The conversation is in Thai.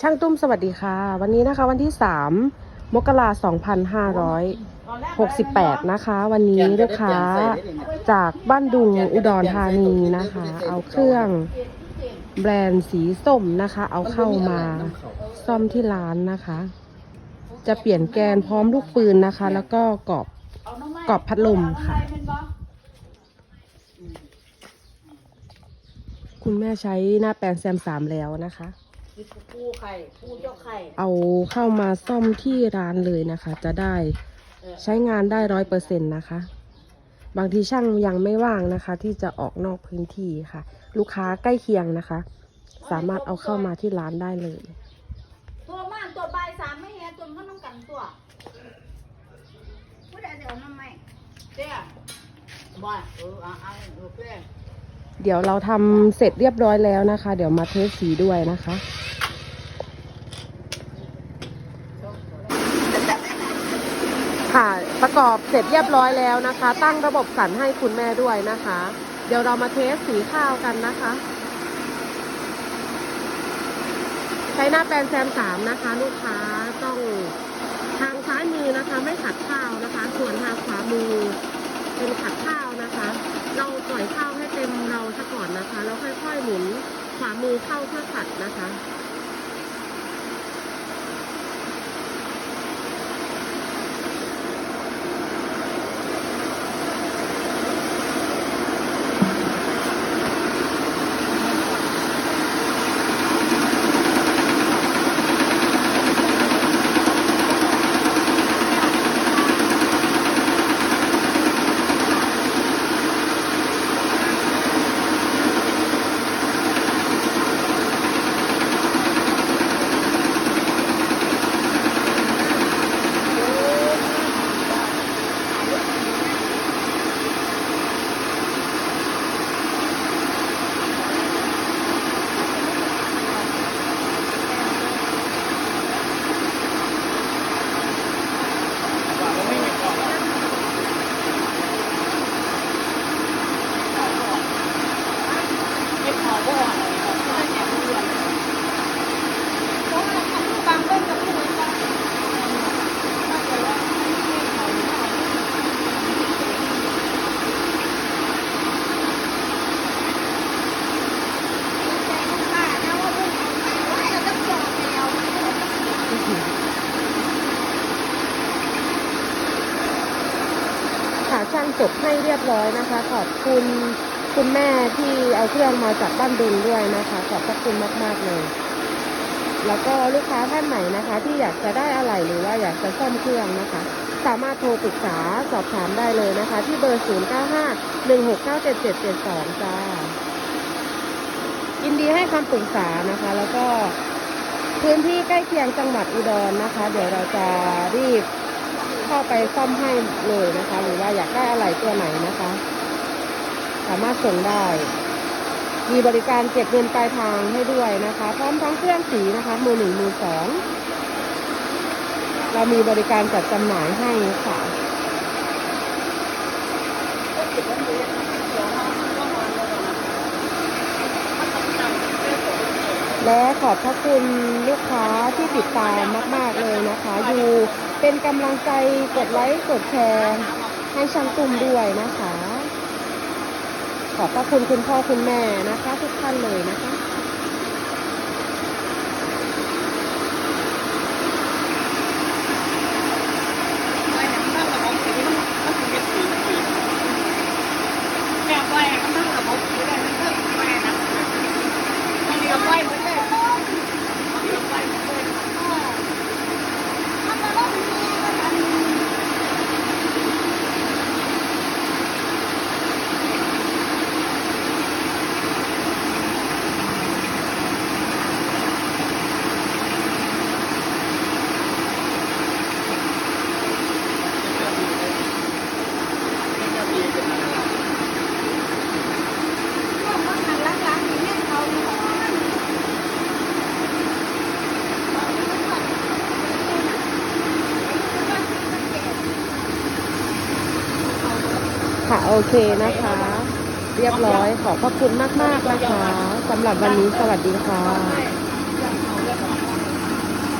ช่างตุ้มสวัสดีค่ะ วันนี้นะคะวันที่ 3 มกราคม2568นะคะ วันนี้ลูกค้าจากบ้านดุงอุดรธานีนะคะ เอาเครื่องแบรนด์สีส้มนะคะ เอาเข้ามาซ่อมที่ร้านนะคะ จะเปลี่ยนแกนพร้อมลูกปืนนะคะ แล้วก็กรอบกรอบพัดลมค่ะ คุณแม่ใช้หน้าแปลงแซมสามแล้วนะคะ ปูไข่ปูเจ้าไข่เอาเข้ามาซ่อมที่ร้านเลยนะคะ จะได้ใช้งานได้ร้อยเปอร์เซ็นต์นะคะ บางทีช่างยังไม่ว่างนะคะ ที่จะออกนอกพื้นที่ค่ะ ลูกค้าใกล้เคียงนะคะ สามารถเอาเข้ามาที่ร้านได้เลย ตัวม่านตัวใบายสามไม่เห็นตัวมันต้องกันตัวผู้ใดจะเอาน้ำไหมเจ้าบ่อยเอออะอะโอเคเดี๋ยวเราทำเสร็จเรียบร้อยแล้วนะคะ เดี๋ยวมาเทสสีด้วยนะคะ ค่ะ ประกอบเสร็จเรียบร้อยแล้วนะคะ ตั้งระบบสั่นให้คุณแม่ด้วยนะคะ เดี๋ยวเรามาเทสสีข้าวกันนะคะ ใช้หน้าแปลงแซมสามนะคะ ลูกค้าต้องทางซ้ายมือนะคะ ไม่ขัดข้าวนะคะ ส่วนทางขวามือเป็นขัดข้าวนะคะ เราปล่อยข้าวให้เต็มเราซะก่อนนะคะ แล้วค่อยๆหมุนขวามือเข้าเพื่อขัดนะคะ ไม่ขอบ่อไม่แจกเงินเพราะว่าบางเรื่องกับผู้เหมือนกันถ้าเกิดว่าไม่ให้เขาไม่เอา ค่ะ ช่างจบให้เรียบร้อยนะคะ ขอบคุณคุณแม่ที่เอาเครื่องมาจากบ้านดุงด้วยนะคะ ขอบพระคุณมาก ๆ เลย แล้วก็ลูกค้าท่านไหนนะคะ ที่อยากจะได้อะไรหรือว่าอยากจะซ่อมเครื่องนะคะ สามารถโทรปรึกษาสอบถามได้เลยนะคะ ที่เบอร์ 0 9 5 1 6 9 7 7 7 2 จ้ายินดีให้คำปรึกษานะคะ แล้วก็พื้นที่ใกล้เคียงจังหวัดอุดรนะคะ เดี๋ยวเราจะรีบ เข้าไปซ่อมให้เลยนะคะ หรือว่าอยากได้อะไรตัวไหนนะคะ สามารถส่งได้ มีบริการเก็บเงินปลายทางให้ด้วยนะคะ พร้อมทั้งเครื่องสีนะคะ มือหนึ่งมือสองเรามีบริการจัดจำหน่ายให้ค่ะ และขอบพระคุณลูกค้าที่ติดตามมาก ๆ เลยนะคะ อยู่เป็นกำลังใจกดไลค์กดแชร์ให้ช่างตุ่มด้วยนะคะ ขอบพระคุณคุณพ่อคุณแม่นะคะ ทุกท่านเลยนะคะ แบบไว้ก็ต้องระบบอยู่ได้มันเพิ่มไปนะมันเรียบไว้หมดเลยเรียบไว้หมดเลยมันจะต้องมีอัน ก็มันหันหลังๆอย่างนี้เขาอยู่ ค่ะโอเคนะคะ เรียบร้อยขอบพระคุณมาก ๆ นะคะสำหรับวันนี้สวัสดีค่ะ